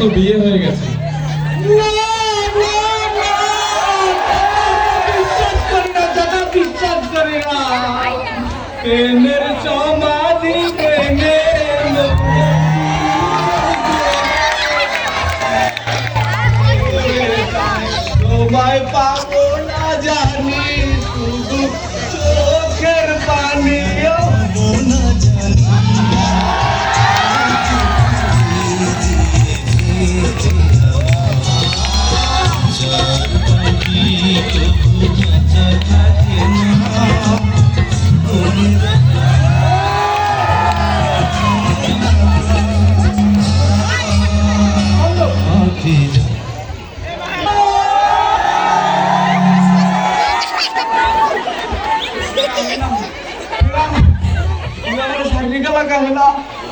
তো বিয়ে হয়ে গেছে। বিশ্বাস করি না দাদা বিশ্বাস করি না।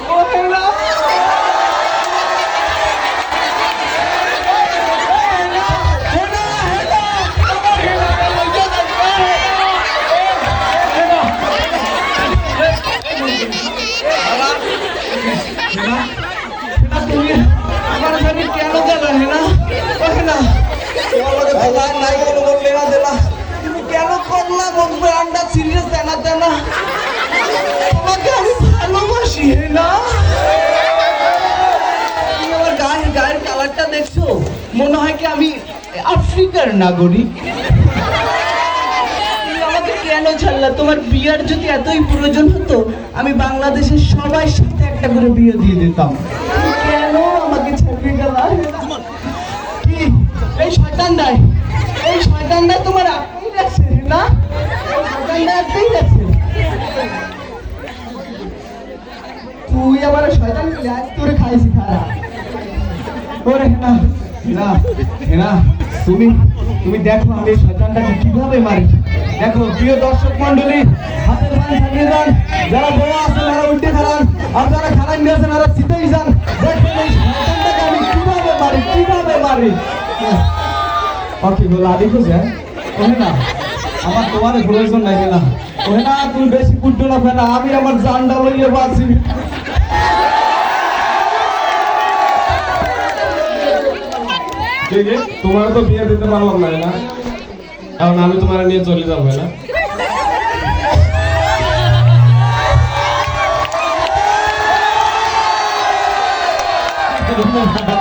ও হেলা তোমার লগে কথা নাই কোনো বললে না দেলা তুমি কেন করলা বলবে আন্ডা সিরিয়াস দেনা দেনা হেলা তুমি গায়ের গায়ের কালারটা দেখছ? মনে হয় কি আমি আমাকে কেন ছাড়লা? তোমার বিয়ার যদি এতই প্রয়োজন হতো, আমি বাংলাদেশের সবার সাথে একটা করে বিয়ে দিয়ে দিতাম। তুমি কেন আমাকে ছাড়বে গেলা? তোমার আপনি না? আমার শয়তান আজ তোরে খাইছি খারাপ ওরে, না না না, তুমি তুমি দেখো আমি শয়তানটাকে কীভাবে মারি। দেখো, প্রিয় দর্শক মন্ডলী হাতের বান ছাড়িয়ে যান। যারা বড় আছেন, তারা উঠে খারান। আর যারা খারান গেছেন তারা জিতেই যান। দেখবেন এই শয়তানটাকে আমি কীভাবে মারি কীভাবে মারি? ওকে বলো আদি খুঁজে না আমার তোমার প্রয়োজন নাই না। ওহে না তুমি বেশি কুট্টো না ফেনা আমি আমার জানটা লইয়ে বাঁচি। তোমার তো বিয়ে দিতে পারলাম না না? এখন আমি তোমার নিয়ে চলে যাব না?